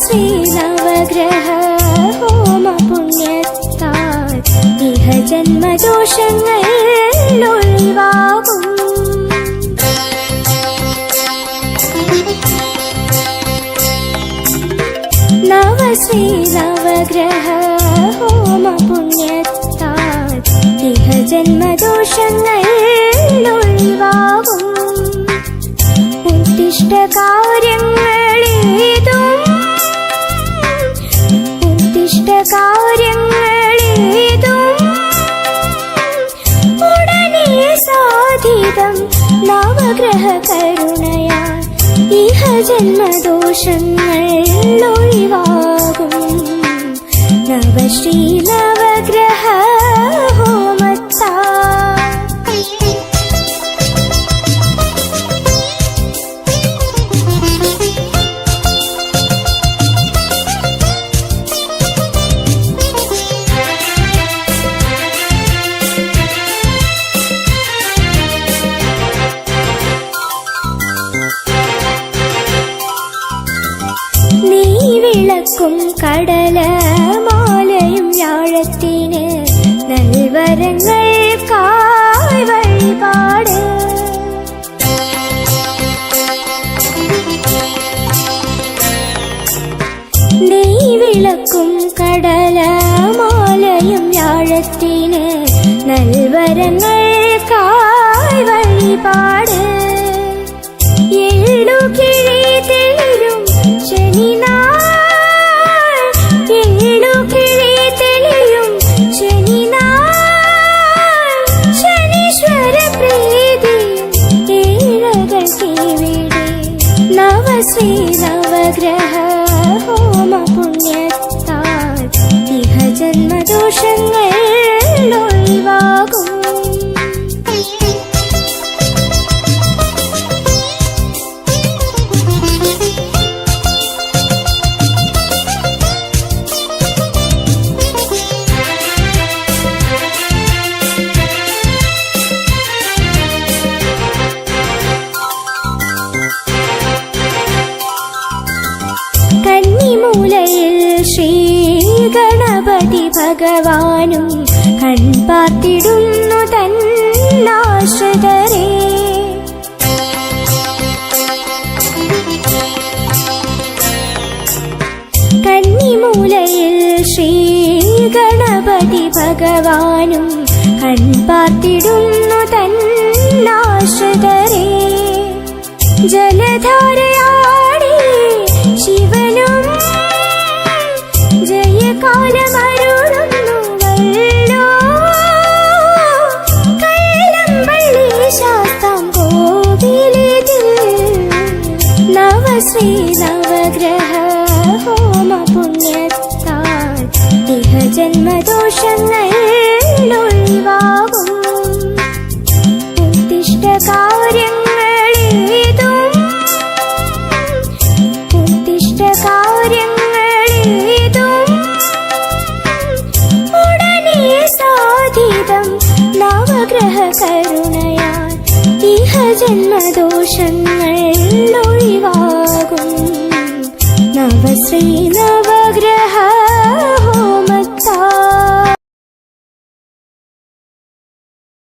നവശ്രീ നവഗ്രഹ ഹോമ പുണ്യത്താൽ ഇഹ ജന്മദോഷങ്ങൾ ഒഴിവാകും നവശ്രീ നവഗ്രഹ ഹോമ പുണ്യത്താൽ ഇഹ ജന്മദോഷങ്ങൾ ഒഴിവാകും ഉദ്ദിഷ്ട കാര്യങ്ങളേതും ഉടനെ നവഗ്രഹ കരുണയാ ഇഹ ജന്മദോഷങ്ങൾ ഒഴിവാകും. നവശ്രീ വിളക്കും കടല മാലയും വ്യാഴത്തിന് നൽവരങ്ങൾ കായ് വഴിപാട് നീ വിളക്കും കടല മാലയും വ്യാഴത്തിന് നൽവരങ്ങൾ കായ് വഴിപാട് ഗണപതി ഭഗവാനും കൺപാർത്തിടുന്നു തന്നാശ്രിതരെ കന്നിമൂലയിൽ ശ്രീ ഗണപതി ഭഗവാനും കൺപാർത്തിടുന്നു തന്നാശ്രിതരെ ജലധാരയാടി ശിവനും നവശ്രീ നവഗ്രഹ ഹോമ പുണ്യത്താൽ ജന്മദോഷങ്ങൾ കരുണയാൽ ഇഹ ജന്മദോഷങ്ങൾ ഒഴിവാകും. നവശ്രീ നവഗ്രഹ